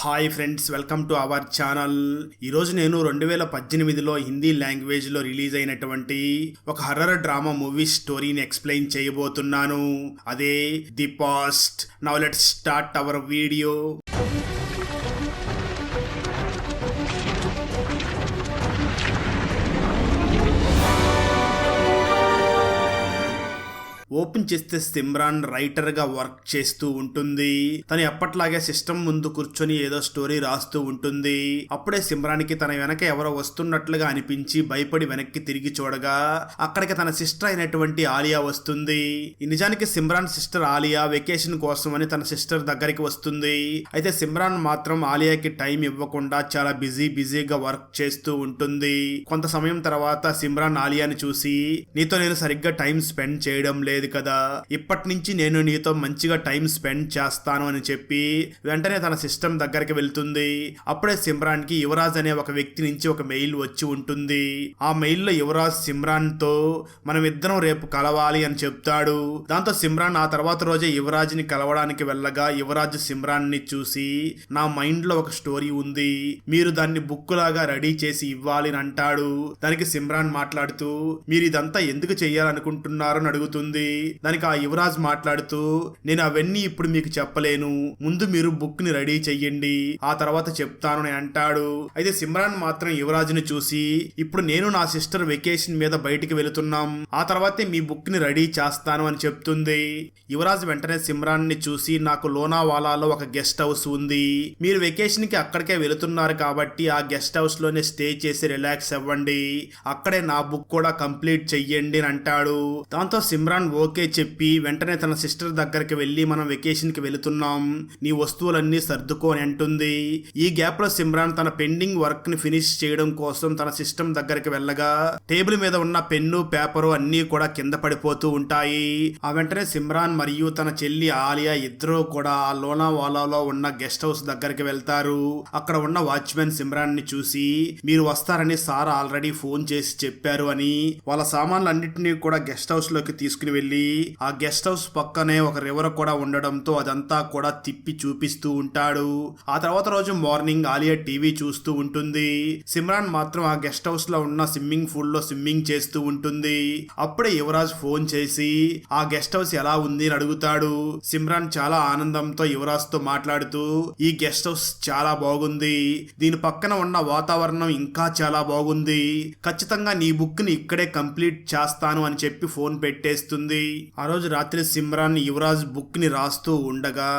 Hi friends welcome to our channel ఈరోజు నేను రెండు వేల పద్దెనిమిదిలో హిందీ లాంగ్వేజ్లో రిలీజ్ అయినటువంటి ఒక హర్రర్ డ్రామా మూవీ స్టోరీని ఎక్స్ప్లెయిన్ చేయబోతున్నాను. అదే the past. Now let start our video open చేస్తే సిమ్రాన్ రైటర్గా వర్క్ చేస్తూ ఉంటుంది. తను ఎప్పట్లాగే సిస్టమ్ ముందు కూర్చొని ఏదో స్టోరీ రాస్తూ ఉంటుంది. అప్పుడే సిమ్రాన్కి తన వెనక ఎవరో వస్తున్నట్లుగా అనిపించి భయపడి వెనక్కి తిరిగి చూడగా అక్కడికి తన సిస్టర్ అయినటువంటి ఆలియా వస్తుంది. నిజానికి సిమ్రాన్ సిస్టర్ ఆలియా వెకేషన్ కోసం అని తన సిస్టర్ దగ్గరికి వస్తుంది. అయితే సిమ్రాన్ మాత్రం ఆలియాకి టైం ఇవ్వకుండా చాలా బిజీ బిజీగా వర్క్ చేస్తూ ఉంటుంది. కొంత సమయం తర్వాత సిమ్రాన్ ఆలియాని చూసి నీతో నేను సరిగ్గా టైం స్పెండ్ చేయడం లేదు. కదా. ఇప్పటి నుంచి నేను నీతో మంచిగా టైం స్పెండ్ చేస్తాను అని చెప్పి వెంటనే తన సిస్టమ్ దగ్గరికి వెళ్తుంది. అప్పుడే సిమ్రాన్కి యువరాజ్ అనే ఒక వ్యక్తి నుంచి ఒక మెయిల్ వచ్చి ఉంటుంది. ఆ మెయిల్లో యువరాజ్ సిమ్రాన్తో మనం ఇద్దరం రేపు కలవాలి అని చెప్తాడు. దాంతో సిమ్రాన్ ఆ తర్వాత రోజే యువరాజ్ని కలవడానికి వెళ్ళగా యువరాజ్ సిమ్రాన్ని చూసి నా మైండ్లో ఒక స్టోరీ ఉంది. మీరు దాన్ని బుక్ లాగా రెడీ చేసి ఇవ్వాలి అని అంటాడు. దానికి సిమ్రాన్ మాట్లాడుతూ మీరు ఇదంతా ఎందుకు చేయాలనుకుంటున్నారని అని దానికి ఆ యువరాజ్ మాట్లాడుతూ నేను అవన్నీ ఇప్పుడు మీకు చెప్పలేను. ముందు మీరు బుక్ని రెడీ చెయ్యండి. ఆ తర్వాత చెప్తాను అని అంటాడు. అయితే సిమ్రాన్ మాత్రం యువరాజుని చూసి ఇప్పుడు నేను నా సిస్టర్ వెకేషన్ మీద బయటికి వెళుతున్నాం. ఆ తర్వాతే మీ బుక్ని రెడీ చేస్తాను అని చెప్తుంది. యువరాజ్ వెంటనే సిమ్రాన్ని చూసి నాకు లోనావాలాలో ఒక గెస్ట్ హౌస్ ఉంది. మీరు వెకేషన్కి అక్కడికే వెళుతున్నారు కాబట్టి ఆ గెస్ట్ హౌస్లోనే స్టే చేసి రిలాక్స్ అవ్వండి. అక్కడే నా బుక్ కూడా కంప్లీట్ చెయ్యండి అని అంటాడు. దాంతో సిమ్రాన్ ఓకే చెప్పి వెంటనే తన సిస్టర్ దగ్గరికి వెళ్ళి మనం వెకేషన్కి వెళుతున్నాం. నీ వస్తువులన్నీ సర్దుకో అని అంటుంది. ఈ గ్యాప్లో సిమ్రాన్ తన పెండింగ్ వర్క్ని ఫినిష్ చేయడం కోసం తన సిస్టమ్ దగ్గరికి వెళ్ళగా టేబుల్ మీద ఉన్న పెన్ను పేపరు అన్నీ కూడా కింద పడిపోతూ ఉంటాయి. ఆ వెంటనే సిమ్రాన్ మరియు తన చెల్లి ఆలియా ఇద్దరూ కూడా ఆ లోనావాలాలో ఉన్న గెస్ట్ హౌస్ దగ్గరికి వెళ్తారు. అక్కడ ఉన్న వాచ్మెన్ సిమ్రాన్ని చూసి మీరు వస్తారని సార్ ఆల్రెడీ ఫోన్ చేసి చెప్పారు అని వాళ్ళ సామాన్లు అన్నింటినీ కూడా గెస్ట్ హౌస్లోకి తీసుకుని వెళ్ళి ఆ గెస్ట్ హౌస్ పక్కనే ఒక రివర్ కూడా ఉండడంతో అదంతా కూడా తిప్పి చూపిస్తూ ఉంటాడు. ఆ తర్వాత రోజు మార్నింగ్ ఆలియా టీవీ చూస్తూ ఉంటుంది. సిమ్రాన్ మాత్రం ఆ గెస్ట్ హౌస్లో ఉన్న స్విమ్మింగ్ పూల్లో స్విమ్మింగ్ చేస్తూ ఉంటుంది. అప్పుడే యువరాజ్ ఫోన్ చేసి ఆ గెస్ట్ హౌస్ ఎలా ఉంది? అని అడుగుతాడు. సిమ్రాన్ చాలా ఆనందంతో యువరాజ్తో మాట్లాడుతూ ఈ గెస్ట్ హౌస్ చాలా బాగుంది. దీని పక్కన ఉన్న వాతావరణం ఇంకా చాలా బాగుంది. ఖచ్చితంగా నీ బుక్ని ఇక్కడే కంప్లీట్ చేస్తాను అని చెప్పి ఫోన్ పెట్టేస్తుంది. ఆ రోజు రాత్రి సిమ్రాన్ యువరాజ్ బుక్ని రాస్తూ ఉండగా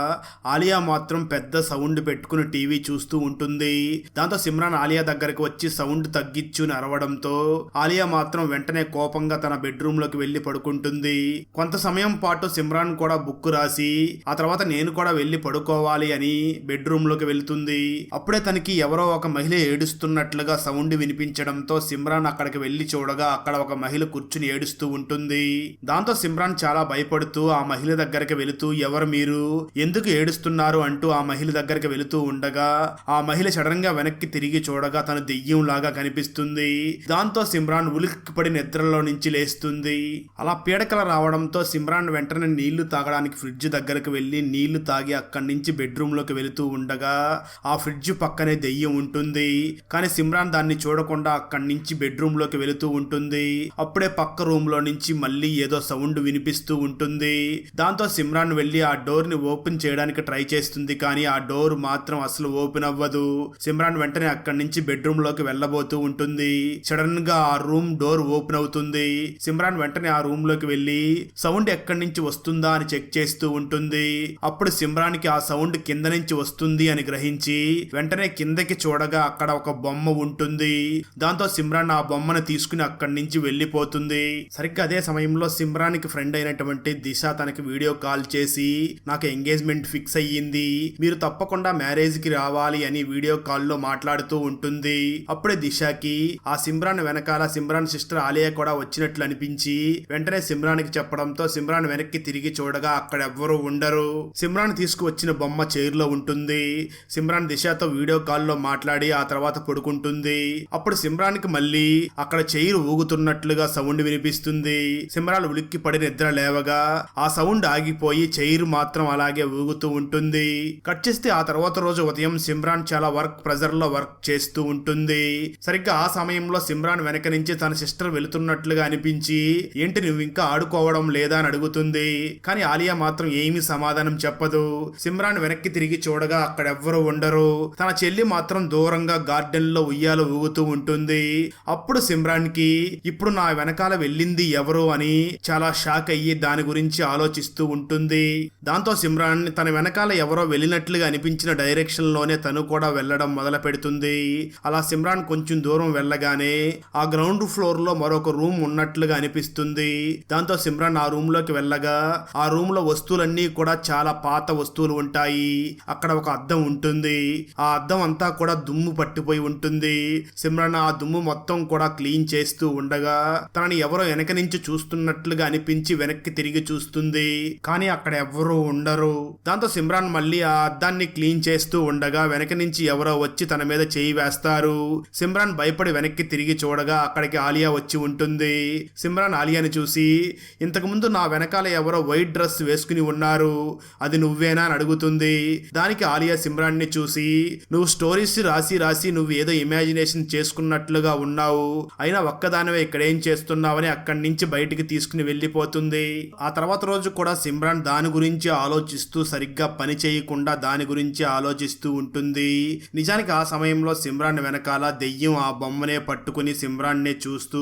ఆలియా మాత్రం పెద్ద సౌండ్ పెట్టుకుని టీవీ చూస్తూ ఉంటుంది. దాంతో సిమ్రాన్ ఆలియా దగ్గరకు వచ్చి సౌండ్ తగ్గించుని అరవడంతో ఆలియా మాత్రం వెంటనే కోపంగా తన బెడ్రూమ్లోకి వెళ్ళి పడుకుంటుంది. కొంత సమయం పాటు సిమ్రాన్ కూడా బుక్ రాసి ఆ తర్వాత నేను కూడా వెళ్ళి పడుకోవాలి అని బెడ్రూమ్లోకి వెళ్తుంది. అప్పుడే తనకి ఎవరో ఒక మహిళ ఏడుస్తున్నట్లుగా సౌండ్ వినిపించడంతో సిమ్రాన్ అక్కడికి వెళ్ళి చూడగా అక్కడ ఒక మహిళ కూర్చుని ఏడుస్తూ ఉంటుంది. దాంతో సిమ్రాన్ చాలా భయపడుతూ ఆ మహిళ దగ్గరికి వెళుతూ ఎవరు మీరు? ఎందుకు ఏడుస్తున్నారు? అంటూ ఆ మహిళ దగ్గరికి వెళుతూ ఉండగా ఆ మహిళ సడన్గా వెనక్కి తిరిగి చూడగా తను దెయ్యం లాగా కనిపిస్తుంది. దాంతో సిమ్రాన్ ఉలిక్కిపడి నిద్రలో నుంచి లేస్తుంది. అలా పీడకల రావడంతో సిమ్రాన్ వెంటనే నీళ్ళు తాగడానికి ఫ్రిడ్జ్ దగ్గరకు వెళ్ళి నీళ్ళు తాగి అక్కడి నుంచి బెడ్రూమ్లోకి వెళుతూ ఉండగా ఆ ఫ్రిడ్జ్ పక్కనే దెయ్యం ఉంటుంది. కానీ సిమ్రాన్ దాన్ని చూడకుండా అక్కడి నుంచి బెడ్రూమ్లోకి వెళుతూ ఉంటుంది. అప్పుడే పక్క రూమ్లో నుంచి మళ్ళీ ఏదో సౌండ్ వినిపిస్తూ ఉంటుంది. దాంతో సిమ్రాన్ వెళ్ళి ఆ డోర్ని ఓపెన్ చేయడానికి ట్రై చేస్తుంది కానీ ఆ డోర్ మాత్రం అసలు ఓపెన్ అవ్వదు. సిమ్రాన్ వెంటనే అక్కడి నుంచి బెడ్రూమ్లోకి వెళ్ళబోతూ ఉంటుంది. సడన్గా ఆ రూమ్ డోర్ ఓపెన్ అవుతుంది. సిమ్రాన్ వెంటనే ఆ రూమ్లోకి వెళ్ళి సౌండ్ ఎక్కడి నుంచి వస్తుందా అని చెక్ చేస్తూ ఉంటుంది. అప్పుడు సిమ్రాన్కి ఆ సౌండ్ కింద నుంచి వస్తుంది అని గ్రహించి వెంటనే కిందకి చూడగా అక్కడ ఒక బొమ్మ ఉంటుంది. దాంతో సిమ్రాన్ ఆ బొమ్మను తీసుకుని అక్కడి నుంచి వెళ్ళిపోతుంది. సరిగ్గా అదే సమయంలో సిమ్రాన్కి ఫ్రెండ్ అయినటువంటి దిశ తనకి వీడియో కాల్ చేసి నాకు ఎంగేజ్మెంట్ ఫిక్స్ అయ్యింది మీరు తప్పకుండా మ్యారేజ్కి రావాలి అని వీడియో కాల్లో మాట్లాడుతూ ఉంటుంది. అప్పుడే దిశకి ఆ సిమ్రాన్ వెనకాల సిమ్రాన్ సిస్టర్ ఆలియా కూడా వచ్చినట్లు అనిపించి వెంటనే సిమ్రాన్కి చెప్పడంతో సిమ్రాన్ వెనక్కి తిరిగి చూడగా అక్కడ ఎవ్వరూ ఉండరు. సిమ్రాన్ తీసుకువచ్చిన బొమ్మ చైర్లో ఉంటుంది. సిమ్రాన్ దిశతో వీడియో కాల్లో మాట్లాడి ఆ తర్వాత పడుకుంటుంది. అప్పుడు సిమ్రాన్కి మళ్ళీ అక్కడ చైర్ ఊగుతున్నట్లుగా సౌండ్ వినిపిస్తుంది. సిమ్రాన్ ఉలిక్కి పడి నిద్ర లేవగా ఆ సౌండ్ ఆగిపోయి చైర్ మాత్రం అలాగే ఊగుతూ ఉంటుంది. కట్ చేస్తే ఆ తర్వాత రోజు ఉదయం సిమ్రాన్ చాలా వర్క్ ప్రెజర్లో వర్క్ చేస్తూ ఉంటుంది. సరిగ్గా ఆ సమయంలో సిమ్రాన్ వెనక నుంచి తన సిస్టర్ వెళుతున్నట్లుగా అనిపించి ఏంటి నువ్వు ఇంకా ఆడుకోవడం లేదా? అని అడుగుతుంది. కానీ ఆలియా మాత్రం ఏమీ సమాధానం చెప్పదు. సిమ్రాన్ వెనక్కి తిరిగి చూడగా అక్కడ ఎవ్వరూ ఉండరు. తన చెల్లి మాత్రం దూరంగా గార్డెన్లో ఉయ్యాలు ఊగుతూ ఉంటుంది. అప్పుడు సిమ్రాన్కి ఇప్పుడు నా వెనకాల వెళ్ళింది ఎవరు? అని చాలా షాక్ అయ్యి దాని గురించి ఆలోచిస్తూ ఉంటుంది. దాంతో సిమ్రాన్ తన వెనకాల ఎవరో వెళ్ళినట్లుగా అనిపించిన డైరెక్షన్లోనే తను కూడా వెళ్ళడం మొదలు పెడుతుంది అలా సిమ్రాన్ కొంచెం దూరం వెళ్ళగానే ఆ గ్రౌండ్ ఫ్లోర్లో మరొక రూమ్ ఉన్నట్లుగా అనిపిస్తుంది. దాంతో సిమ్రాన్ ఆ రూమ్లోకి వెళ్ళగా ఆ రూమ్లో వస్తువులన్నీ కూడా చాలా పాత వస్తువులు ఉంటాయి. అక్కడ ఒక అద్దం ఉంటుంది. ఆ అద్దం అంతా కూడా దుమ్ము పట్టిపోయి ఉంటుంది. సిమ్రాన్ ఆ దుమ్ము మొత్తం కూడా క్లీన్ చేస్తూ ఉండగా తనని ఎవరో వెనక నుంచి చూస్తున్నట్లుగా అనిపి కనిపించి వెనక్కి తిరిగి చూస్తుంది. కానీ అక్కడ ఎవ్వరూ ఉండరు. దాంతో సిమ్రాన్ మళ్ళీ ఆ అద్దాన్ని క్లీన్ చేస్తూ ఉండగా వెనక నుంచి ఎవరో వచ్చి తన మీద చేయి వేస్తారు. సిమ్రాన్ భయపడి వెనక్కి తిరిగి చూడగా అక్కడికి ఆలియా వచ్చి ఉంటుంది. సిమ్రాన్ ఆలియాని చూసి ఇంతకుముందు నా వెనకాల ఎవరో వైట్ డ్రెస్ వేసుకుని ఉన్నారు. అది నువ్వేనా? అని అడుగుతుంది. దానికి ఆలియా సిమ్రాన్ని చూసి నువ్వు స్టోరీస్ రాసి రాసి నువ్వు ఏదో ఇమాజినేషన్ చేసుకున్నట్లుగా ఉన్నావు. అయినా ఒక్కదానివే ఇక్కడేం చేస్తున్నావని అక్కడి నుంచి బయటికి తీసుకుని వెళ్ళిపోతుంది ఆ తర్వాత రోజు కూడా సిమ్రాన్ దాని గురించి ఆలోచిస్తూ సరిగ్గా పని చేయకుండా దాని గురించి ఆలోచిస్తూ ఉంటుంది. నిజానికి ఆ సమయంలో సిమ్రాన్ వెనకాల దెయ్యం ఆ బొమ్మనే పట్టుకుని సిమ్రాన్నే చూస్తూ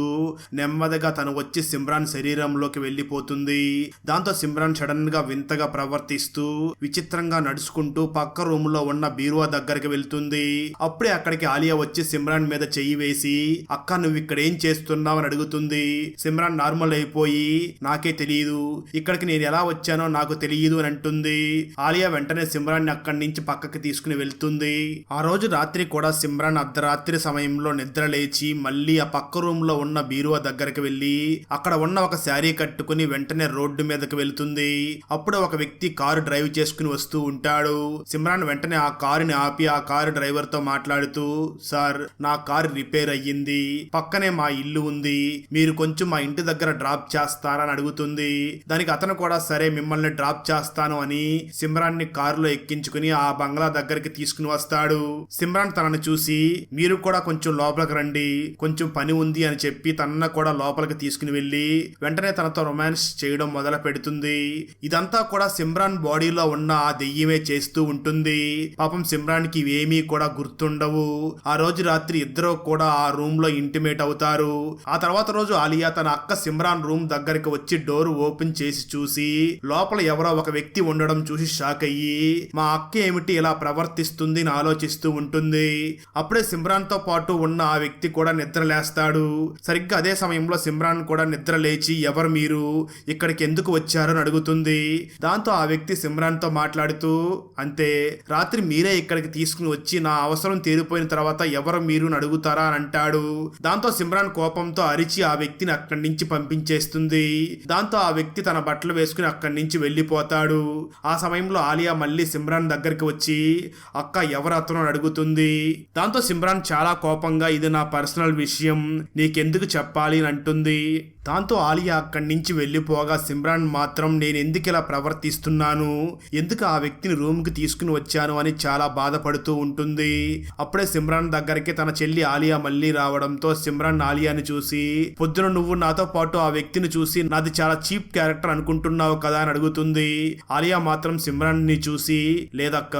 నెమ్మదిగా తను వచ్చి సిమ్రాన్ శరీరంలోకి వెళ్ళిపోతుంది. దాంతో సిమ్రాన్ సడన్గా వింతగా ప్రవర్తిస్తూ విచిత్రంగా నడుచుకుంటూ పక్క రూమ్లో ఉన్న బీరువా దగ్గరికి వెళ్తుంది. అప్పుడే అక్కడికి ఆలియా వచ్చి సిమ్రాన్ మీద చెయ్యి వేసి అక్క నువ్వు ఇక్కడ ఏం చేస్తున్నావు? అని అడుగుతుంది. సిమ్రాన్ నార్మల్ అయిపోయి నాకే తెలియదు ఇక్కడికి నేను ఎలా వచ్చానో నాకు తెలియదు అని అంటుంది. ఆలియా వెంటనే సిమ్రాన్ని అక్కడి నుంచి పక్కకి తీసుకుని వెళ్తుంది. ఆ రోజు రాత్రి కూడా సిమ్రాన్ అర్ధరాత్రి సమయంలో నిద్ర లేచి మళ్ళీ ఆ పక్క రూమ్లో ఉన్న బీరువా దగ్గరికి వెళ్ళి అక్కడ ఉన్న ఒక శారీ కట్టుకుని వెంటనే రోడ్డు మీదకి వెళ్తుంది. అప్పుడు ఒక వ్యక్తి కారు డ్రైవ్ చేసుకుని వస్తూ ఉంటాడు. సిమ్రాన్ వెంటనే ఆ కారుని ఆపి ఆ కారు డ్రైవర్తో మాట్లాడుతూ సార్ నా కారు రిపేర్ అయ్యింది. పక్కనే మా ఇల్లు ఉంది. మీరు కొంచెం మా ఇంటి దగ్గర డ్రాప్ చేస్తారా? అని అడుగుతుంది. దానికి అతను కూడా సరే మిమ్మల్ని డ్రాప్ చేస్తాను అని సిమ్రాన్ని కారులో ఎక్కించుకుని ఆ బంగ్లా దగ్గరికి తీసుకుని వస్తాడు. సిమ్రాన్ తనను చూసి మీరు కూడా కొంచెం లోపలికి రండి. కొంచెం పని ఉంది అని చెప్పి తనను కూడా లోపలికి తీసుకుని వెళ్ళి వెంటనే తనతో రొమాన్స్ చేయడం మొదలు పెడుతుంది. ఇదంతా కూడా సిమ్రాన్ బాడీలో ఉన్న ఆ దెయ్యమే చేస్తూ ఉంటుంది. పాపం సిమ్రాన్కి ఇవేమీ కూడా గుర్తుండవు. ఆ రోజు రాత్రి ఇద్దరు కూడా ఆ రూమ్లో ఇంటిమేట్ అవుతారు. ఆ తర్వాత రోజు ఆలియా తన అక్క సిమ్రాన్ రూమ్ దగ్గరికి వచ్చి వచ్చి డోర్ ఓపెన్ చేసి చూసి లోపల ఎవరో ఒక వ్యక్తి ఉండడం చూసి షాక్ అయ్యి మా అక్క ఏమిటి ఇలా ప్రవర్తిస్తుంది అని ఆలోచిస్తూ ఉంటుంది. అప్పుడే సిమ్రాన్తో పాటు ఉన్న ఆ వ్యక్తి కూడా నిద్ర లేస్తాడు. సరిగ్గా అదే సమయంలో సిమ్రాన్ కూడా నిద్ర లేచి ఎవరు మీరు? ఇక్కడికి ఎందుకు వచ్చారు? అని అడుగుతుంది. దాంతో ఆ వ్యక్తి సిమ్రాన్తో మాట్లాడుతూ అంతే రాత్రి మీరే ఇక్కడికి తీసుకుని వచ్చి నా అవసరం తీరిపోయిన తర్వాత ఎవరు మీరు అని అడుగుతారా? అని అంటాడు. దాంతో సిమ్రాన్ కోపంతో అరిచి ఆ వ్యక్తిని అక్కడి నుంచి పంపించేస్తుంది. దాంతో ఆ వ్యక్తి తన బట్టలు వేసుకుని అక్కడి నుంచి వెళ్ళిపోతాడు. ఆ సమయంలో ఆలియా మళ్ళీ సిమ్రాన్ దగ్గరికి వచ్చి అక్క ఎవరు అతను? అడుగుతుంది. దాంతో సిమ్రాన్ చాలా కోపంగా ఇది నా పర్సనల్ విషయం నీకెందుకు చెప్పాలి? అని అంటుంది. దాంతో ఆలియా అక్కడి నుంచి వెళ్ళిపోగా సిమ్రాన్ మాత్రం నేను ఎందుకు ఇలా ప్రవర్తిస్తున్నాను? ఎందుకు ఆ వ్యక్తిని రూమ్కి తీసుకుని వచ్చాను? అని చాలా బాధపడుతూ ఉంటుంది. అప్పుడే సిమ్రాన్ దగ్గరికి తన చెల్లి ఆలియా మళ్ళీ రావడంతో సిమ్రాన్ ఆలియాని చూసి పొద్దున నువ్వు నాతో పాటు ఆ వ్యక్తిని చూసి నాది చాలా చీప్ క్యారెక్టర్ అనుకుంటున్నావు కదా అని అడుగుతుంది. ఆలియా మాత్రం సిమ్రాన్ని చూసి లేదక్క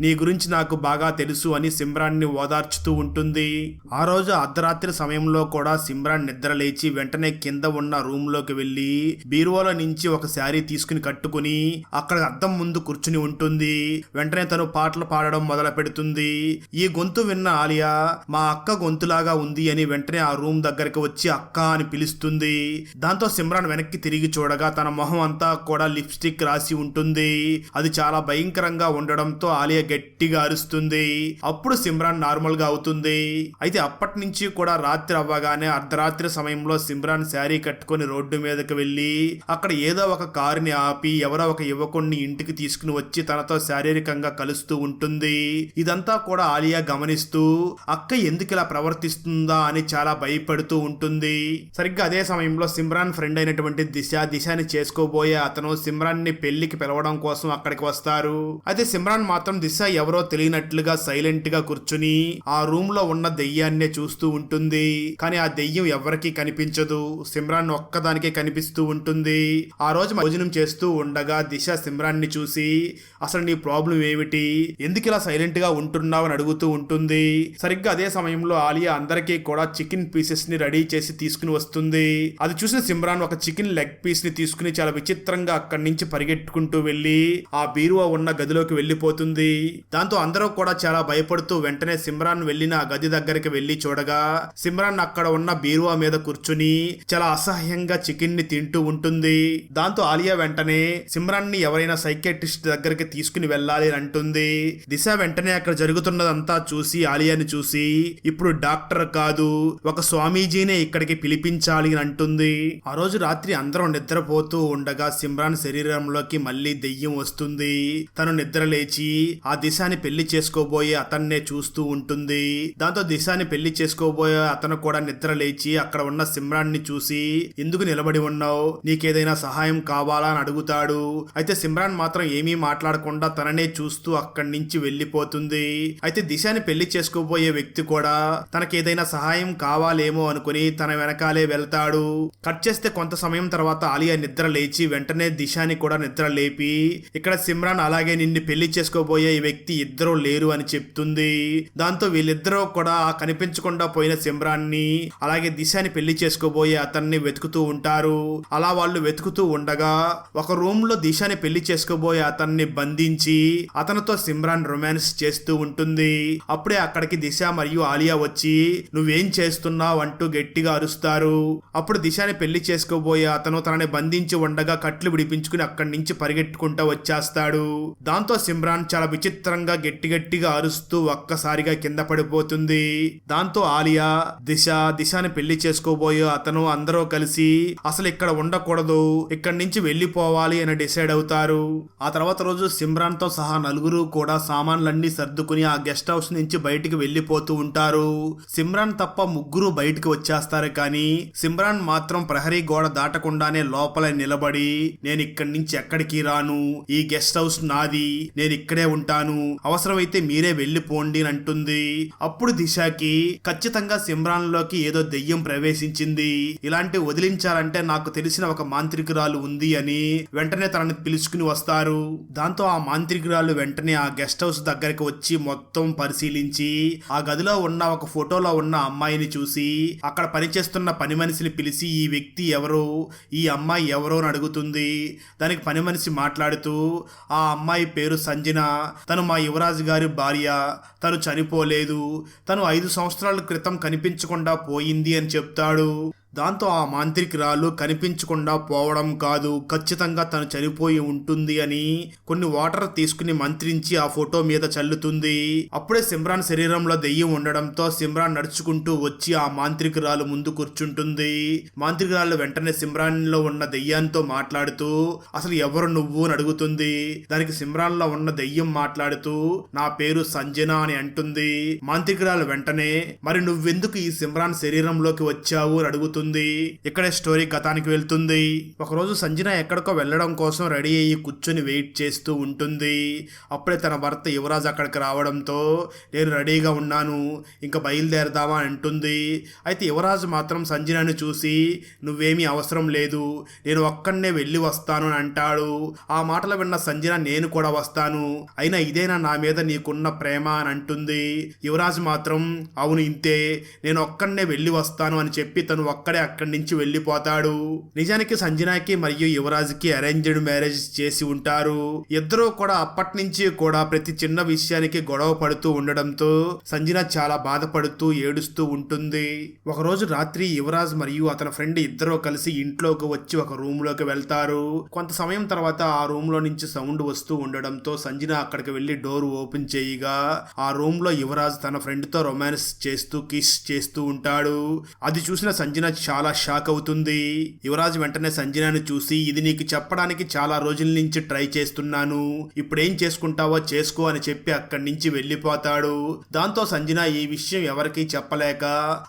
నీ గురించి నాకు బాగా తెలుసు అని సిమ్రాన్ని ఓదార్చుతూ ఉంటుంది. ఆ రోజు అర్ధరాత్రి సమయంలో కూడా సిమ్రాన్ నిద్ర లేచి వెంటనే కింద ఉన్న రూమ్లోకి వెళ్ళి బీరువాలో నుంచి ఒక శారీ తీసుకుని కట్టుకుని అక్కడ అద్దం ముందు కూర్చుని ఉంటుంది. వెంటనే తను పాటలు పాడడం మొదలు పెడుతుంది. ఈ గొంతు విన్న ఆలియా మా అక్క గొంతులాగా ఉంది అని వెంటనే ఆ రూమ్ దగ్గరికి వచ్చి అక్క అని పిలుస్తుంది. దాంతో సిమ్రాన్ వెనక్కి తిరిగి చూడగా తన మొహం అంతా కూడా లిప్స్టిక్ రాసి ఉంటుంది. అది చాలా భయంకరంగా ఉండడంతో ఆలియా గట్టిగా అరుస్తుంది. అప్పుడు సిమ్రాన్ నార్మల్గా అవుతుంది. అయితే అప్పటి నుంచి కూడా రాత్రి అవ్వగానే అర్ధరాత్రి సమయంలో సిమ్రాన్ శారీ కట్టుకొని రోడ్డు మీదకి వెళ్ళి అక్కడ ఏదో ఒక కారుని ఆపి ఎవరో ఒక యువకుడిని ఇంటికి తీసుకుని వచ్చి తనతో శారీరకంగా కలుస్తూ ఉంటుంది. ఇదంతా కూడా ఆలియా గమనిస్తూ అక్క ఎందుకు ఇలా ప్రవర్తిస్తుందా? అని చాలా భయపడుతూ ఉంటుంది. సరిగ్గా అదే సమయంలో సిమ్రాన్ ఫ్రెండ్ అయినటువంటి ఉన్నటువంటి దిశ దిశాని చేసుకోబోయే అతను సిమ్రాన్ని పెళ్ళికి పిలవడం కోసం అక్కడికి వస్తారు. అయితే సిమ్రాన్ మాత్రం దిశ ఎవరో తెలియనట్లుగా సైలెంట్గా కూర్చుని ఆ రూమ్లో ఉన్న దెయ్యాన్నే చూస్తూ ఉంటుంది. కానీ ఆ దెయ్యం ఎవరికీ కనిపించదు. సిమ్రాన్ ఒక్కదానికే కనిపిస్తూ ఉంటుంది. ఆ రోజు భోజనం చేస్తూ ఉండగా దిశ సిమ్రాన్ని చూసి అసలు నీ ప్రాబ్లం ఏమిటి? ఎందుకు ఇలా సైలెంట్గా ఉంటున్నావు? అని అడుగుతూ ఉంటుంది. సరిగ్గా అదే సమయంలో ఆలియా అందరికీ కూడా చికెన్ పీసెస్ని రెడీ చేసి తీసుకుని వస్తుంది. అది చూసిన సిమ్రాన్ ఒక చికెన్ చికెన్ లెగ్ పీస్ని తీసుకుని చాలా విచిత్రంగా అక్కడి నుంచి పరిగెట్టుకుంటూ వెళ్ళి ఆ బీరువా ఉన్న గదిలోకి వెళ్ళిపోతుంది దాంతో అందరూ కూడా చాలా భయపడుతూ వెంటనే సిమ్రాన్ వెళ్ళిన ఆ గది దగ్గరికి వెళ్ళి చూడగా సిమ్రాన్ అక్కడ ఉన్న బీరువా మీద కూర్చుని చాలా అసహ్యంగా చికెన్ని తింటూ ఉంటుంది. దాంతో ఆలియా వెంటనే సిమ్రాన్ని ఎవరైనా సైకెట్రిస్ట్ దగ్గరికి తీసుకుని వెళ్ళాలి అని అంటుంది. దిశ వెంటనే అక్కడ జరుగుతున్నదంతా చూసి ఆలియాని చూసి ఇప్పుడు డాక్టర్ కాదు ఒక స్వామీజీనే ఇక్కడికి పిలిపించాలి అని అంటుంది. ఆ రోజు రాత్రి అందరం నిద్రపోతూ ఉండగా సిమ్రాన్ శరీరంలోకి మళ్ళీ దెయ్యం వస్తుంది. తను నిద్ర లేచి ఆ దిశాని పెళ్ళి చేసుకోబోయే అతన్నే చూస్తూ ఉంటుంది. దాంతో దిశాని పెళ్ళి చేసుకోబోయే అతను కూడా నిద్ర లేచి అక్కడ ఉన్న సిమ్రాన్ని చూసి ఎందుకు నిలబడి ఉన్నావు? నీకేదైనా సహాయం కావాలా? అని అడుగుతాడు. అయితే సిమ్రాన్ మాత్రం ఏమీ మాట్లాడకుండా తననే చూస్తూ అక్కడి నుంచి వెళ్ళిపోతుంది. అయితే దిశాని పెళ్ళి చేసుకోబోయే వ్యక్తి కూడా తనకేదైనా సహాయం కావాలేమో అనుకుని తన వెనకాలే వెళ్తాడు. కట్ చేస్తే కొంత సమయం తర్వాత ఆలియా నిద్ర లేచి వెంటనే దిశాని కూడా నిద్ర లేపి ఇక్కడ సిమ్రాన్ అలాగే నిన్ను పెళ్ళి చేసుకోబోయే ఈ వ్యక్తి ఇద్దరు లేరు అని చెప్తుంది. దాంతో వీళ్ళిద్దరూ కూడా కనిపించకుండా పోయిన సిమ్రాన్ని అలాగే దిశాని పెళ్ళి చేసుకోబోయే అతన్ని వెతుకుతూ ఉంటారు. అలా వాళ్ళు వెతుకుతూ ఉండగా ఒక రూమ్లో దిశాని పెళ్ళి చేసుకోబోయే అతన్ని బంధించి అతనితో సిమ్రాన్ రొమాన్స్ చేస్తూ ఉంటుంది. అప్పుడే అక్కడికి దిశ మరియు ఆలియా వచ్చి నువ్వేం చేస్తున్నావు? అంటూ గట్టిగా అరుస్తారు. అప్పుడు దిశాని పెళ్ళి చేసుకోబోయే అతను తనని బంధించి ఉండగా కట్లు విడిపించుకుని అక్కడి నుంచి పరిగెట్టుకుంటూ వచ్చేస్తాడు. దాంతో సిమ్రాన్ చాలా విచిత్రంగా గట్టి గట్టిగా అరుస్తూ ఒక్కసారిగా కింద పడిపోతుంది. దాంతో ఆలియా దిశ దిశాని పెళ్ళి చేసుకోబోయే అతను అందరూ కలిసి అసలు ఇక్కడ ఉండకూడదు ఇక్కడి నుంచి వెళ్ళిపోవాలి అని డిసైడ్ అవుతారు. ఆ తర్వాత రోజు సిమ్రాన్తో సహా నలుగురు కూడా సామాన్లన్నీ సర్దుకుని ఆ గెస్ట్ హౌస్ నుంచి బయటికి వెళ్ళిపోతూ ఉంటారు. సిమ్రాన్ తప్ప ముగ్గురు బయటికి వచ్చేస్తారు కానీ సిమ్రాన్ మాత్రం ప్రహరీ గోడ దాట దాటకుండానే లోపల నిలబడి నేను ఇక్కడి నుంచి ఎక్కడికి రాను? ఈ గెస్ట్ హౌస్ నాది. నేను ఇక్కడే ఉంటాను. అవసరమైతే మీరే వెళ్ళిపోండి అని అంటుంది. అప్పుడు దిశాకి ఖచ్చితంగా సిమ్రాన్లోకి ఏదో దెయ్యం ప్రవేశించింది. ఇలాంటి వదిలించాలంటే నాకు తెలిసిన ఒక మాంత్రికురాలు ఉంది అని వెంటనే తనని పిలుచుకుని వస్తారు. దాంతో ఆ మాంత్రికురాలు వెంటనే ఆ గెస్ట్ హౌస్ దగ్గరికి వచ్చి మొత్తం పరిశీలించి ఆ గదిలో ఉన్న ఒక ఫోటోలో ఉన్న అమ్మాయిని చూసి అక్కడ పనిచేస్తున్న పని మనిషిని పిలిచి ఈ వ్యక్తి ఎవరు? ఈ అమ్మాయి ఎవరో అని అడుగుతుంది. దానికి పని మనిషి మాట్లాడుతూ ఆ అమ్మాయి పేరు సంజన. తను మా యువరాజు గారి భార్య. తను చనిపోలేదు. తను ఐదు సంవత్సరాల క్రితం కనిపించకుండా పోయింది అని చెప్తాడు. దాంతో ఆ మాంత్రికురాలు కనిపించకుండా పోవడం కాదు. ఖచ్చితంగా తను చనిపోయి ఉంటుంది అని కొన్ని వాటర్ తీసుకుని మంత్రించి ఆ ఫోటో మీద చల్లుతుంది. అప్పుడే సిమ్రాన్ శరీరంలో దెయ్యం ఉండడంతో సిమ్రాన్ నడుచుకుంటూ వచ్చి ఆ మాంత్రికురాలు ముందు కూర్చుంటుంది. మాంత్రికురాలు వెంటనే సిమ్రాన్లో ఉన్న దెయ్యంతో మాట్లాడుతూ అసలు ఎవరు నువ్వు? అని అడుగుతుంది. దానికి సిమ్రాన్లో ఉన్న దెయ్యం మాట్లాడుతూ నా పేరు సంజన అని అంటుంది. మాంత్రికురాలు వెంటనే మరి నువ్వెందుకు ఈ సిమ్రాన్ శరీరంలోకి వచ్చావు? అని అడుగుతుంది. ఇక్కడే స్టోరీ గతానికి వెళ్తుంది. ఒకరోజు సంజన ఎక్కడికో వెళ్ళడం కోసం రెడీ అయ్యి కూర్చొని వెయిట్ చేస్తూ ఉంటుంది. అప్పుడే తన భర్త యువరాజ్ అక్కడికి రావడంతో నేను రెడీగా ఉన్నాను. ఇంకా బయలుదేరదామా అంటుంది. అయితే యువరాజు మాత్రం సంజనని చూసి నువ్వేమీ అవసరం లేదు. నేను ఒక్కడనే వెళ్ళి వస్తాను అని అంటాడు. ఆ మాటలు విన్న సంజన నేను కూడా వస్తాను. అయినా ఇదేనా నా మీద నీకున్న ప్రేమ అని అంటుంది. యువరాజు మాత్రం అవును ఇంతే. నేను ఒక్కడనే వెళ్ళి వస్తాను అని చెప్పి తను ఒక్క అక్కడే అక్కడి నుంచి వెళ్ళిపోతాడు. నిజానికి సంజనాకి మరియు యువరాజ్కి అరేంజ్డ్ మ్యారేజ్ చేసి ఉంటారు. ఇద్దరూ కూడా అప్పటి నుంచి కూడా ప్రతి చిన్న విషయానికి గొడవ పడుతూ ఉండడంతో సంజన చాలా బాధపడుతూ ఏడుస్తూ ఉంటుంది. ఒకరోజు రాత్రి యువరాజ్ మరియు అతని ఫ్రెండ్ ఇద్దరూ కలిసి ఇంట్లోకి వచ్చి ఒక రూమ్లోకి వెళ్తారు. కొంత సమయం తర్వాత ఆ రూమ్లో నుంచి సౌండ్ వస్తూ ఉండడంతో సంజన అక్కడికి వెళ్ళి డోర్ ఓపెన్ చేయగా ఆ రూమ్లో యువరాజ్ తన ఫ్రెండ్తో రొమాన్స్ చేస్తూ కిస్ చేస్తూ ఉంటాడు. అది చూసిన సంజన చాలా షాక్ అవుతుంది. యువరాజ్ వెంటనే సంజనాని చూసి ఇది నీకు చెప్పడానికి చాలా రోజుల నుంచి ట్రై చేస్తున్నాను. ఇప్పుడేం చేసుకుంటావో చేసుకో అని చెప్పి అక్కడి నుంచి వెళ్ళిపోతాడు. దాంతో సంజన ఈ విషయం ఎవరికీ చెప్పలేక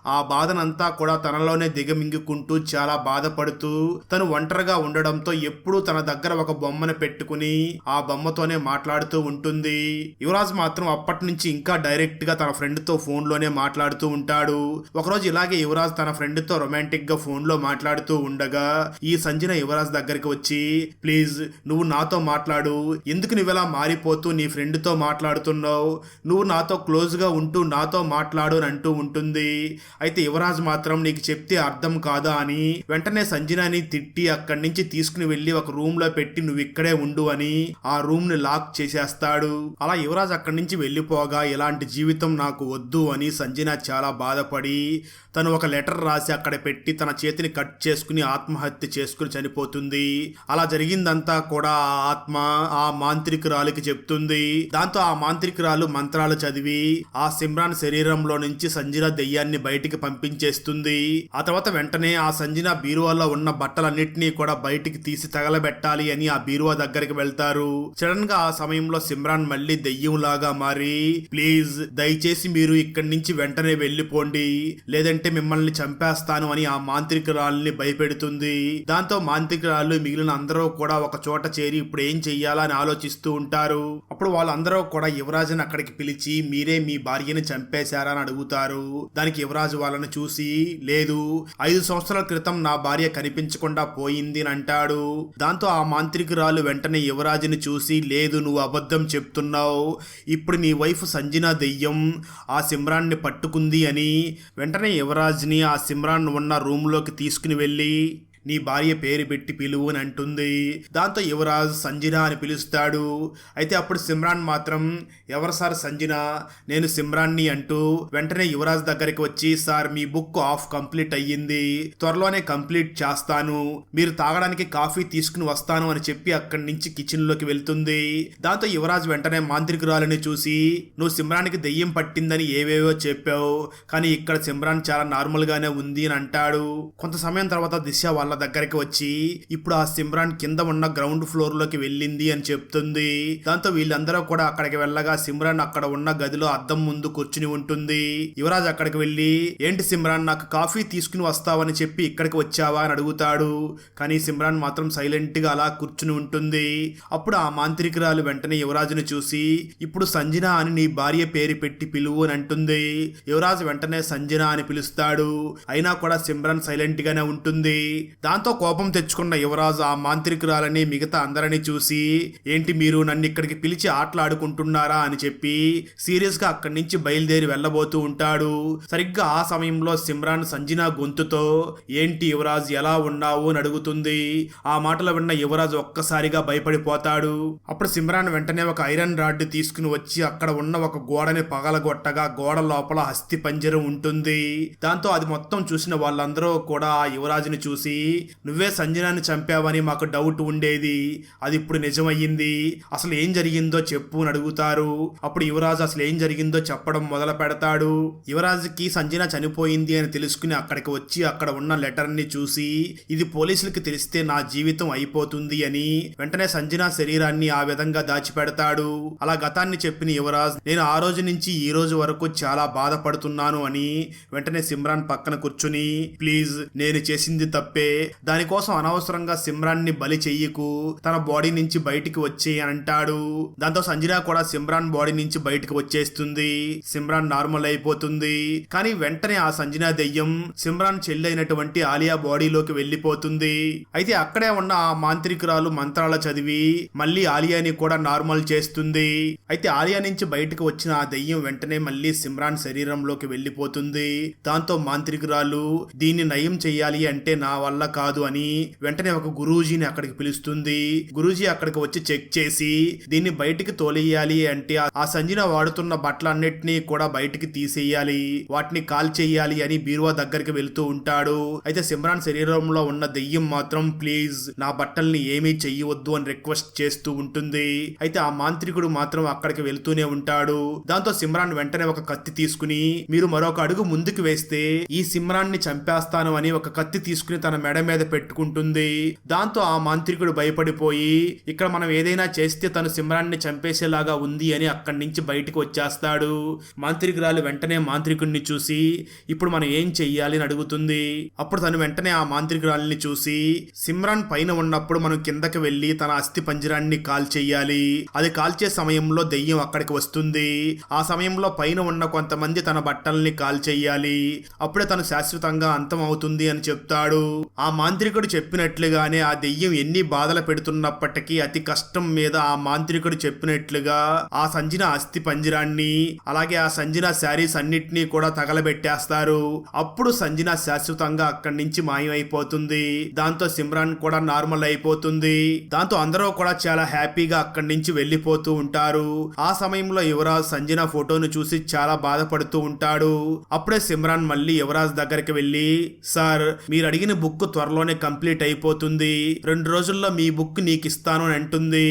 ఆ బాధనంతా కూడా తనలోనే దిగమింగుకుంటూ చాలా బాధపడుతూ తను ఒంటరిగా ఉండడంతో ఎప్పుడూ తన దగ్గర ఒక బొమ్మను పెట్టుకుని ఆ బొమ్మతోనే మాట్లాడుతూ ఉంటుంది. యువరాజ్ మాత్రం అప్పటి నుంచి ఇంకా డైరెక్ట్గా తన ఫ్రెండ్తో ఫోన్లోనే మాట్లాడుతూ ఉంటాడు. ఒకరోజు ఇలాగే యువరాజ్ తన ఫ్రెండ్తో రొమాన్ రొమాంటిక్ గా ఫోన్లో మాట్లాడుతూ ఉండగా ఈ సంజన యువరాజ్ దగ్గరికి వచ్చి ప్లీజ్ నువ్వు నాతో మాట్లాడు. ఎందుకు నువ్వెలా మారిపోతూ నీ ఫ్రెండ్తో మాట్లాడుతున్నావు? నువ్వు నాతో క్లోజ్గా ఉంటూ నాతో మాట్లాడు అని అంటూ ఉంటుంది. అయితే యువరాజ్ మాత్రం నీకు చెప్తే అర్థం కాదా అని వెంటనే సంజనాని తిట్టి అక్కడి నుంచి తీసుకుని వెళ్ళి ఒక రూమ్లో పెట్టి నువ్వు ఇక్కడే ఉండు అని ఆ రూమ్ని లాక్ చేసేస్తాడు. అలా యువరాజ్ అక్కడి నుంచి వెళ్ళిపోగా ఇలాంటి జీవితం నాకు వద్దు అని సంజన చాలా బాధపడి తను ఒక లెటర్ రాసి అక్కడ పెట్టి తన చేతిని కట్ చేసుకుని ఆత్మహత్య చేసుకుని చనిపోతుంది. అలా జరిగిందంతా కూడా ఆ ఆత్మ ఆ మాంత్రికురాలికి చెప్తుంది. దాంతో ఆ మాంత్రికురాలు మంత్రాలు చదివి ఆ సిమ్రాన్ శరీరంలో నుంచి సంజన దెయ్యాన్ని బయటికి పంపించేస్తుంది. ఆ తర్వాత వెంటనే ఆ సంజన బీరువాలో ఉన్న బట్టలన్నింటినీ కూడా బయటికి తీసి తగలబెట్టాలి అని ఆ బీరువా దగ్గరికి వెళ్తారు. సడన్గా ఆ సమయంలో సిమ్రాన్ మళ్ళీ దెయ్యం లాగా మారి ప్లీజ్ దయచేసి మీరు ఇక్కడి నుంచి వెంటనే వెళ్ళిపోండి. లేదంటే మిమ్మల్ని చంపేస్తాను అని ఆ మాంత్రికురాలని భయపెడుతుంది. దాంతో మాంత్రికురాలు మిగిలిన అందరూ కూడా ఒక చోట చేరి ఇప్పుడు ఏం చెయ్యాలని ఆలోచిస్తూ ఉంటారు. అప్పుడు వాళ్ళందరూ కూడా యువరాజుని అక్కడికి పిలిచి మీరే మీ భార్యని చంపేశారా? అని అడుగుతారు. దానికి యువరాజు వాళ్ళని చూసి లేదు ఐదు సంవత్సరాల క్రితం నా భార్య కనిపించకుండా పోయింది అని అంటాడు. దాంతో ఆ మాంత్రికురాలు వెంటనే యువరాజుని చూసి లేదు నువ్వు అబద్ధం చెప్తున్నావు. ఇప్పుడు నీ వైఫ్ సంజన దెయ్యం ఆ సిమ్రాన్ని పట్టుకుంది అని వెంటనే యువరాజ్ని ఆ సిమ్రాన్ ఉన్న రూమ్లోకి తీసుకుని వెళ్ళి నీ భార్య పేరు పెట్టి పిలువు అని అంటుంది. దాంతో యువరాజ్ సంజన అని పిలుస్తాడు. అయితే అప్పుడు సిమ్రాన్ మాత్రం ఎవరు సార్ సంజన? నేను సిమ్రాన్ని అంటూ వెంటనే యువరాజ్ దగ్గరికి వచ్చి సార్ మీ బుక్ ఆఫ్ కంప్లీట్ అయ్యింది. త్వరలోనే కంప్లీట్ చేస్తాను. మీరు తాగడానికి కాఫీ తీసుకుని వస్తాను అని చెప్పి అక్కడి నుంచి కిచెన్లోకి వెళ్తుంది. దాంతో యువరాజ్ వెంటనే మాంత్రికురాలని చూసి నువ్వు సిమ్రాన్కి దెయ్యం పట్టిందని ఏవేవో చెప్పావు. కానీ ఇక్కడ సిమ్రాన్ చాలా నార్మల్ గానే ఉంది అని అంటాడు. కొంత సమయం తర్వాత దిశ వాళ్ళ దగ్గరికి వచ్చి ఇప్పుడు ఆ సిమ్రాన్ కింద ఉన్న గ్రౌండ్ ఫ్లోర్లోకి వెళ్ళింది అని చెప్తుంది. దాంతో వీళ్ళందరూ కూడా అక్కడికి వెళ్ళగా సిమ్రాన్ అక్కడ ఉన్న గదిలో అద్దం ముందు కూర్చుని ఉంటుంది. యువరాజ్ అక్కడికి వెళ్ళి ఏంటి సిమ్రాన్ నాకు కాఫీ తీసుకుని వస్తావని చెప్పి ఇక్కడికి వచ్చావా అని అడుగుతాడు. కానీ సిమ్రాన్ మాత్రం సైలెంట్గా అలా కూర్చుని ఉంటుంది. అప్పుడు ఆ మాంత్రికురాలు వెంటనే యువరాజుని చూసి ఇప్పుడు సంజన అని నీ భార్య పేరు పెట్టి పిలువు అని అంటుంది. యువరాజు వెంటనే సంజన అని పిలుస్తాడు. అయినా కూడా సిమ్రాన్ సైలెంట్ గానే ఉంటుంది. దాంతో కోపం తెచ్చుకున్న యువరాజు ఆ మాంత్రికురాలని మిగతా అందరినీ చూసి ఏంటి మీరు నన్ను ఇక్కడికి పిలిచి ఆటలాడుకుంటున్నారా? అని చెప్పి సీరియస్గా అక్కడి నుంచి బయలుదేరి వెళ్ళబోతూ ఉంటాడు. సరిగ్గా ఆ సమయంలో సిమ్రాన్ సంజన గొంతుతో ఏంటి యువరాజ్ ఎలా ఉన్నావు? అని అడుగుతుంది. ఆ మాటలు విన్న యువరాజు ఒక్కసారిగా భయపడిపోతాడు. అప్పుడు సిమ్రాన్ వెంటనే ఒక ఐరన్ రాడ్ తీసుకుని వచ్చి అక్కడ ఉన్న ఒక గోడని పగలగొట్టగా గోడ లోపల హస్తి పంజరం ఉంటుంది. దాంతో అది మొత్తం చూసిన వాళ్ళందరూ కూడా ఆ యువరాజుని చూసి నువ్వే సంజనాన్ని చంపావని మాకు డౌట్ ఉండేది. అది ఇప్పుడు నిజమయ్యింది. అసలు ఏం జరిగిందో చెప్పు అని అడుగుతారు. అప్పుడు యువరాజు అసలు ఏం జరిగిందో చెప్పడం మొదలు పెడతాడు. యువరాజుకి సంజన చనిపోయింది అని తెలుసుకుని అక్కడికి వచ్చి అక్కడ ఉన్న లెటర్ని చూసి ఇది పోలీసులకి తెలిస్తే నా జీవితం అయిపోతుంది అని వెంటనే సంజన శరీరాన్ని ఆ విధంగా దాచిపెడతాడు. అలా గతాన్ని చెప్పిన యువరాజ్ నేను ఆ రోజు నుంచి ఈ రోజు వరకు చాలా బాధపడుతున్నాను అని వెంటనే సిమ్రాన్ పక్కన కూర్చుని ప్లీజ్ నేను చేసింది తప్పే. దానికోసం అనవసరంగా సిమ్రాన్ని బలి చెయ్యకు తన బాడీ నుంచి బయటికి వచ్చి అని అంటాడు. దాంతో సంజన కూడా సిమ్రాన్ బాడీ నుంచి బయటికి వచ్చేస్తుంది. సిమ్రాన్ నార్మల్ అయిపోతుంది. కానీ వెంటనే ఆ సంజన దెయ్యం సిమ్రాన్ చెల్లైనటువంటి ఆలియా బాడీలోకి వెళ్ళిపోతుంది. అయితే అక్కడే ఉన్న ఆ మాంత్రికురాలు మంత్రాల చదివి మళ్ళీ ఆలియాని కూడా నార్మల్ చేస్తుంది. అయితే ఆలియా నుంచి బయటకు వచ్చిన ఆ దెయ్యం వెంటనే మళ్ళీ సిమ్రాన్ శరీరంలోకి వెళ్ళిపోతుంది. దాంతో మాంత్రికురాలు దీన్ని నయం చేయాలి అంటే నా వల్ల కాదు అని వెంటనే ఒక గురూజీని అక్కడికి పిలుస్తుంది. గురూజీ అక్కడికి వచ్చి చెక్ చేసి దీన్ని బయటికి తోలేయాలి అంటే ఆ- సంజన వాడుతున్న బట్టలన్నిటినీ కూడా బయటికి తీసేయాలి. వాటిని కాల్ చేయాలి అని బీరువా దగ్గరికి వెళ్తూ ఉంటాడు. అయితే సిమ్రాన్ శరీరంలో ఉన్న దెయ్యం మాత్రం ప్లీజ్ నా బట్టల్ని ఏమీ చెయ్యవద్దు అని రిక్వెస్ట్ చేస్తూ ఉంటుంది. అయితే ఆ మాంత్రికుడు మాత్రం అక్కడికి వెళ్తూనే ఉంటాడు. దాంతో సిమ్రాన్ వెంటనే ఒక కత్తి తీసుకుని మీరు మరొక అడుగు ముందుకు వేస్తే ఈ సిమ్రాన్ని చంపేస్తాను అని ఒక కత్తి తీసుకుని తన మెడ మీద పెట్టుకుంటుంది. దాంతో ఆ మాంత్రికుడు భయపడిపోయి ఇక్కడ మనం ఏదైనా చేస్తే తను సింహరాన్ని చంపేసేలాగా ఉంది అని అక్కడి నుంచి బయటకు వచ్చేస్తాడు. మాంత్రికురాలు వెంటనే మాంత్రికుడిని చూసి ఇప్పుడు మనం ఏం చెయ్యాలి? అని అడుగుతుంది. అప్పుడు తను వెంటనే ఆ మాంత్రికురాలిని చూసి సిమ్రాన్ పైన ఉన్నప్పుడు మనం కిందకి వెళ్ళి తన అస్థి పంజరాన్ని కాల్ చెయ్యాలి. అది కాల్చే సమయంలో దెయ్యం అక్కడికి వస్తుంది. ఆ సమయంలో పైన ఉన్న కొంతమంది తన బట్టల్ని కాల్ చెయ్యాలి. అప్పుడే తను శాశ్వతంగా అంతం అవుతుంది అని చెప్తాడు. ఆ మాంత్రికుడు చెప్పినట్లుగానే ఆ దెయ్యం ఎన్ని బాధలు పెడుతున్నప్పటికీ అతి కష్టం మీద ఆ మాంత్రికుడు చెప్పినట్లుగా ఆ సంజన అస్థి పంజరాన్ని అలాగే ఆ సంజన శారీస్ అన్నిటినీ కూడా తగలబెట్టేస్తారు. అప్పుడు సంజన శాశ్వతంగా అక్కడి నుంచి మాయమైపోతుంది. దాంతో సిమ్రాన్ కూడా నార్మల్ అయిపోతుంది. దాంతో అందరూ కూడా చాలా హ్యాపీగా అక్కడి నుంచి వెళ్ళిపోతూ ఉంటారు. ఆ సమయంలో యువరాజ్ సంజన ఫోటోను చూసి చాలా బాధపడుతూ ఉంటాడు. అప్పుడే సిమ్రాన్ మళ్ళీ యువరాజ్ దగ్గరికి వెళ్ళి సార్ మీరు అడిగిన బుక్ త్వరలోనే కంప్లీట్ అయిపోతుంది. రెండు రోజుల్లో మీ బుక్ నీకు ఇస్తాను అని అంటుంది.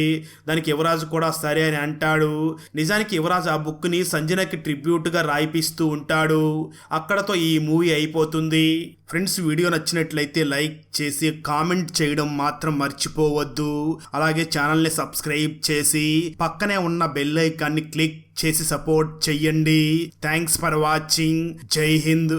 దానికి యువరాజు కూడా సరే అని అంటాడు. నిజానికి యువరాజ్ ఆ బుక్ని సంజనకి ట్రిబ్యూట్గా రాయిపిస్తూ ఉంటాడు. అక్కడతో ఈ మూవీ అయిపోతుంది. ఫ్రెండ్స్ వీడియో నచ్చినట్లయితే లైక్ చేసి కామెంట్ చేయడం మాత్రం మర్చిపోవద్దు. అలాగే ఛానల్ని సబ్స్క్రైబ్ చేసి పక్కనే ఉన్న బెల్ ఐకాన్ని క్లిక్ చేసి సపోర్ట్ చెయ్యండి. Thanks for watching. Jai Hind.